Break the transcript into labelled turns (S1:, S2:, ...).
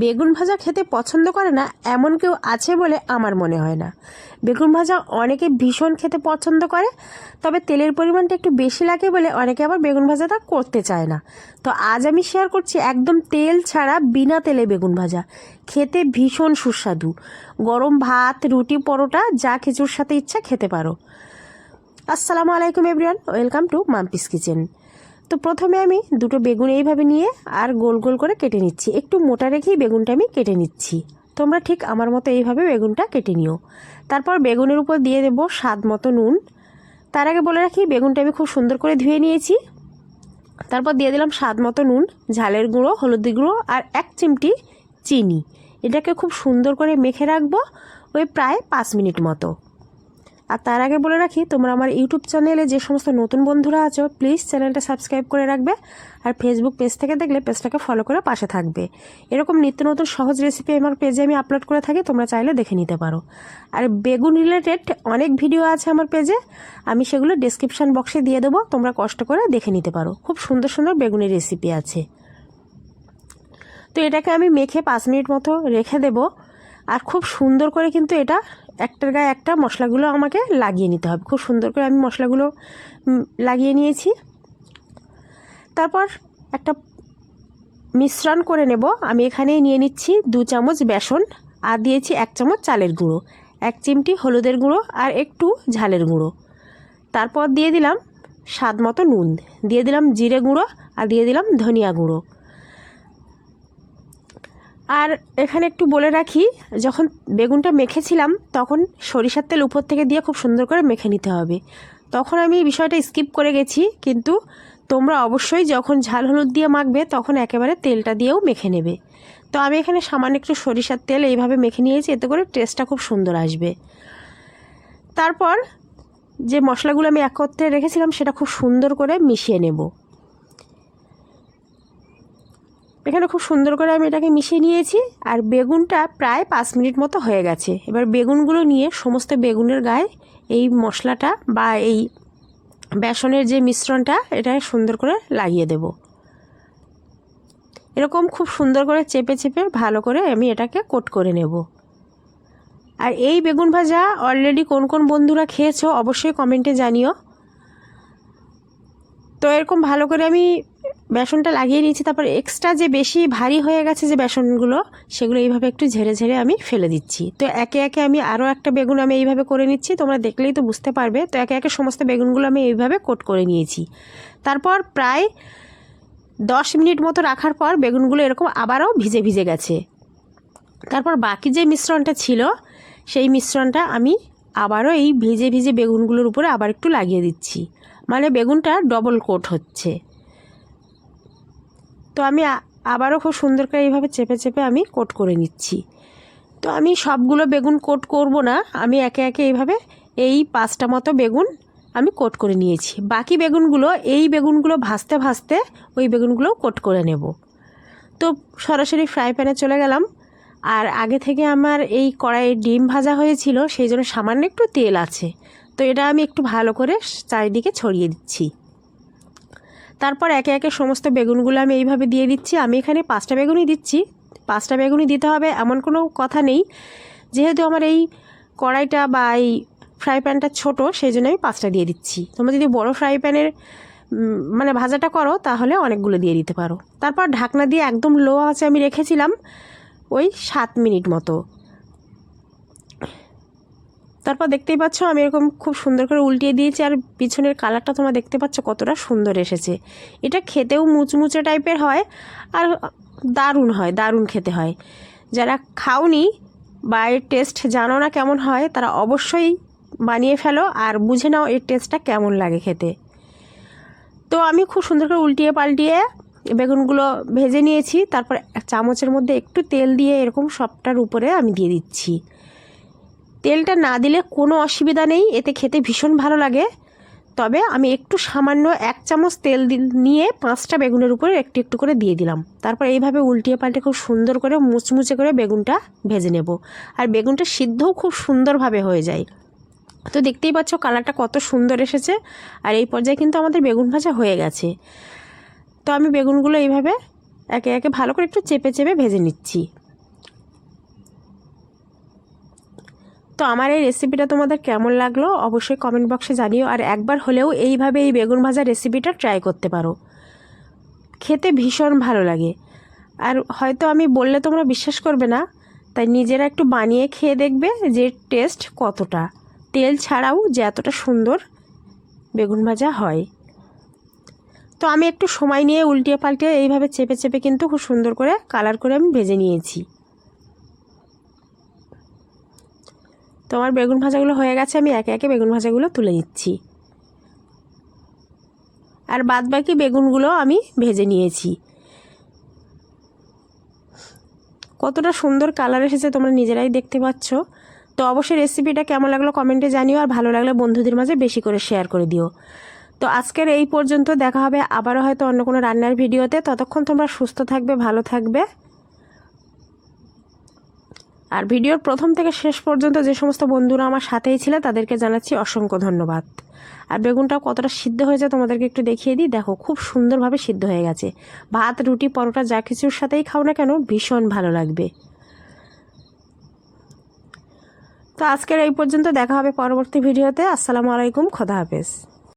S1: বেগুন ভাজা খেতে পছন্দ করে না, এমন কেউ আছে বলে আমার মনে হয় না। বেগুন ভাজা অনেকে ভীষণ খেতে পছন্দ করে, তবে তেলের পরিমাণটা একটু বেশি লাগে বলে অনেকে আবার বেগুন ভাজাটা করতে চায় না। তো আজ আমি শেয়ার করছি একদম তেল ছাড়া বিনা তেলে বেগুন ভাজা। খেতে ভীষণ সুস্বাদু। গরম ভাত, রুটি, পরোটা, যা কিছুর সাথে ইচ্ছা খেতে পারো। আসসালামু আলাইকুম everyone welcome to Mampi's kitchen তো প্রথমে আমি দুটো বেগুন এইভাবে নিয়ে আর গোল গোল করে কেটে নিচ্ছি। একটু মোটা রেখেই বেগুনটা আমি কেটে নিচ্ছি। তোমরা ঠিক আমার মতো এইভাবে বেগুনটা কেটে নিও। তারপর বেগুনের উপর দিয়ে দেবো স্বাদ মতো নুন। তার আগে বলে রাখি, বেগুনটা আমি খুব সুন্দর করে ধুয়ে নিয়েছি। তারপর দিয়ে দিলাম স্বাদ মতো নুন, ঝালের গুঁড়ো হলুদি গুঁড়ো আর এক চিমটি চিনি। এটাকে খুব সুন্দর করে মেখে রাখব ওই প্রায় পাঁচ মিনিট মতো। আর তার আগে বলে রাখি, তোমরা আমার ইউটিউব চ্যানেলে যে সমস্ত নতুন বন্ধুরা আছো প্লিজ চ্যানেলটা সাবস্ক্রাইব করে রাখবে আর ফেসবুক পেজ থেকে দেখলে পেজটাকে ফলো করে পাশে থাকবে। এরকম নিত্য নতুন সহজ রেসিপি আমার পেজে আমি আপলোড করে থাকি, তোমরা চাইলে দেখে নিতে পারো। আর বেগুন রিলেটেড অনেক ভিডিও আছে আমার পেজে আমি সেগুলো ডিসক্রিপশান বক্সে দিয়ে দেবো, তোমরা কষ্ট করে দেখে নিতে পারো। খুব সুন্দর সুন্দর বেগুনের রেসিপি আছে। তো এটাকে আমি মেখে পাঁচ মিনিট মতো রেখে দেব। আর খুব সুন্দর করে কিন্তু এটা একটার গায়ে একটা মশলাগুলো আমাকে লাগিয়ে নিতে হবে। খুব সুন্দর করে আমি মশলাগুলো লাগিয়ে নিয়েছি। তারপর একটা মিশ্রণ করে নেব। আমি এখানে নিয়ে নিচ্ছি দু চামচ বেসন আর দিয়েছি এক চামচ চালের গুঁড়ো, এক চিমটি হলুদের গুঁড়ো আর একটু ঝালের গুঁড়ো। তারপর দিয়ে দিলাম স্বাদ মতো নুন, দিয়ে দিলাম জিরে গুঁড়ো আর দিয়ে দিলাম ধনিয়া গুঁড়ো। আর এখানে একটু বলে রাখি, যখন বেগুনটা মেখেছিলাম, তখন সরিষার তেল উপর থেকে দিয়ে খুব সুন্দর করে মেখে নিতে হবে। তখন আমি এই বিষয়টা স্কিপ করে গেছি, কিন্তু তোমরা অবশ্যই যখন ঝাল হলুদ দিয়ে মাখবে, তখন একেবারে তেলটা দিয়েও মেখে নেবে। তো আমি এখানে সামান্য একটু সরিষার তেল এইভাবে মেখে নিয়েছি, এতে করে টেস্টটা খুব সুন্দর আসবে। তারপর যে মশলাগুলো আমি একত্রে রেখেছিলাম, সেটা খুব সুন্দর করে মিশিয়ে নেব। এখানে খুব সুন্দর করে আমি এটাকে মিশিয়ে নিয়েছি, আর বেগুনটা প্রায় পাঁচ মিনিট মতো হয়ে গেছে। এবার বেগুনগুলো নিয়ে সমস্ত বেগুনের গায়ে এই মশলাটা বা এই বেসনের যে মিশ্রণটা, এটা সুন্দর করে লাগিয়ে দেব। এরকম খুব সুন্দর করে চেপে চেপে ভালো করে আমি এটাকে কোট করে নেব। আর এই বেগুন ভাজা অলরেডি কোন কোন বন্ধুরা খেয়েছো, অবশ্যই কমেন্টে জানিও। তো এরকম ভালো করে আমি বেসনটা লাগিয়ে নিয়েছি, তারপর এক্সট্রা যে বেশি ভারী হয়ে গেছে যে বেসনগুলো, সেগুলো এইভাবে একটু ঝেড়ে ঝেড়ে আমি ফেলে দিচ্ছি। তো একে একে আমি আরও একটা বেগুন আমি এইভাবে করে নিচ্ছি, তোমরা দেখলেই তো বুঝতে পারবে। তো একে একে সমস্ত বেগুনগুলো আমি এইভাবে কোট করে নিয়েছি। তারপর প্রায় দশ মিনিট মতো রাখার পর বেগুনগুলো এরকম আবারও ভিজে ভিজে গেছে। তারপর বাকি যে মিশ্রণটা ছিল, সেই মিশ্রণটা আমি আবারও এই ভিজে ভিজে বেগুনগুলোর উপরে আবার একটু লাগিয়ে দিচ্ছি। মানে বেগুনটা ডবল কোট হচ্ছে। তো আমি আবারও খুব সুন্দর করে এইভাবে চেপে চেপে আমি কোট করে নিচ্ছি। তো আমি সবগুলো বেগুন কোট করব না, আমি একে একে এইভাবে এই পাঁচটা মতো বেগুন আমি কোট করে নিয়েছি। বাকি বেগুনগুলো, এই বেগুনগুলো ভাজতে ভাজতে ওই বেগুনগুলো কোট করে নেব। তো সরাসরি ফ্রাই প্যানে চলে গেলাম। আর আগে থেকে আমার এই কড়াইয়ে ডিম ভাজা হয়েছিল, সেই জন্য সামান্য একটু তেল আছে। তো এটা আমি একটু ভালো করে চারিদিকে ছড়িয়ে দিচ্ছি। তারপর একে একে সমস্ত বেগুনগুলো আমি এইভাবে দিয়ে দিচ্ছি। আমি এখানে পাঁচটা বেগুনই দিচ্ছি। পাঁচটা বেগুনই দিতে হবে, এমন কোনো কথা নেই। যেহেতু আমার এই কড়াইটা বা এই ফ্রাই প্যানটা ছোটো, সেই জন্য আমি পাঁচটা দিয়ে দিচ্ছি। তোমরা যদি বড় ফ্রাই প্যানের মানে ভাজাটা করো, তাহলে অনেকগুলো দিয়ে দিতে পারো। তারপর ঢাকনা দিয়ে একদম লো আছে আমি রেখেছিলাম ওই সাত মিনিট মতো। তারপর দেখতেই পাচ্ছ আমি এরকম খুব সুন্দর করে উল্টিয়ে দিয়েছি আর পিছনের কালারটা তোমরা দেখতে পাচ্ছ কতটা সুন্দর এসেছে। এটা খেতেও মুচমুচে টাইপের হয় আর দারুণ হয়, দারুণ খেতে হয়। যারা খাওনি বা এর টেস্ট জানো না কেমন হয়, তারা অবশ্যই বানিয়ে ফেলো আর বুঝে নাও এর টেস্টটা কেমন লাগে খেতে। তো আমি খুব সুন্দর করে উল্টিয়ে পাল্টিয়ে বেগুনগুলো ভেজে নিয়েছি, তারপর চামচের মধ্যে একটু তেল দিয়ে এরকম সবটার উপরে আমি দিয়ে দিচ্ছি। তেলটা না দিলে কোনো অসুবিধা নেই, এতে খেতে ভীষণ ভালো লাগে। তবে আমি একটু সামান্য এক চামচ তেল নিয়ে পাঁচটা বেগুনের উপরে একটু একটু করে দিয়ে দিলাম। তারপর এইভাবে উল্টিয়ে পাল্টে খুব সুন্দর করে মুচমুচে করে বেগুনটা ভেজে নেব। আর বেগুনটা সিদ্ধও খুব সুন্দরভাবে হয়ে যায়। তো দেখতেই পাচ্ছ কালারটা কত সুন্দর এসেছে। আর এই পর্যায়ে কিন্তু আমাদের বেগুন ভাজা হয়ে গেছে। তো আমি বেগুনগুলো এইভাবে একে একে ভালো করে একটু চেপে চেপে ভেজে নিচ্ছি। তো আমার এই রেসিপিটা তোমাদের কেমন লাগল অবশ্যই কমেন্ট বক্সে জানিও। আর একবার হলেও এইভাবে এই বেগুন ভাজা রেসিপিটা ট্রাই করতে পারো। খেতে ভীষণ ভালো লাগে। আর হয়তো আমি বললে তোমরা বিশ্বাস করবে না, তাই নিজেরা একটু বানিয়ে খেয়ে দেখবে যে টেস্ট কতটা। তেল ছাড়াও যে এতটা সুন্দর বেগুন ভাজা হয়। তো আমি একটু সময় নিয়ে উল্টিয়ে পাল্টিয়ে এইভাবে চেপে চেপে কিন্তু খুব সুন্দর করে কালার করে আমি ভেজে নিয়েছি। তো আমার বেগুন ভাজাগুলো হয়ে গেছে, আমি একে একে বেগুন ভাজাগুলো তুলে নিচ্ছি। আর বাদ বাকি বেগুনগুলো আমি ভেজে নিয়েছি। কতটা সুন্দর কালার এসেছে তোমরা নিজেরাই দেখতে পাচ্ছ। তো অবশ্যই রেসিপিটা কেমন লাগল কমেন্টে জানিও, আর ভালো লাগলে বন্ধুদের মাঝে বেশি করে শেয়ার করে দিও। তো আজকের এই পর্যন্ত দেখা হবে, আবারও হয়তো অন্য কোনো রান্নার ভিডিওতে ততক্ষণ তোমরা সুস্থ থাকবে, ভালো থাকবে। আর ভিডিওর প্রথম থেকে শেষ পর্যন্ত যে সমস্ত বন্ধুরা আমার সাথেই ছিল, তাদেরকে জানাচ্ছি অসংখ্য ধন্যবাদ। আর বেগুনটা কতটা সিদ্ধ হয়েছে তোমাদেরকে একটু দেখিয়ে দিই। দেখো, খুব সুন্দরভাবে সিদ্ধ হয়ে গেছে। ভাত, রুটি, পরোটা, যা কিছুর সাথেই খাও না কেন, ভীষণ ভালো লাগবে। তো আজকের এই পর্যন্ত দেখা হবে পরবর্তী ভিডিওতে। আসসালামু আলাইকুম, খোদা হাফেজ।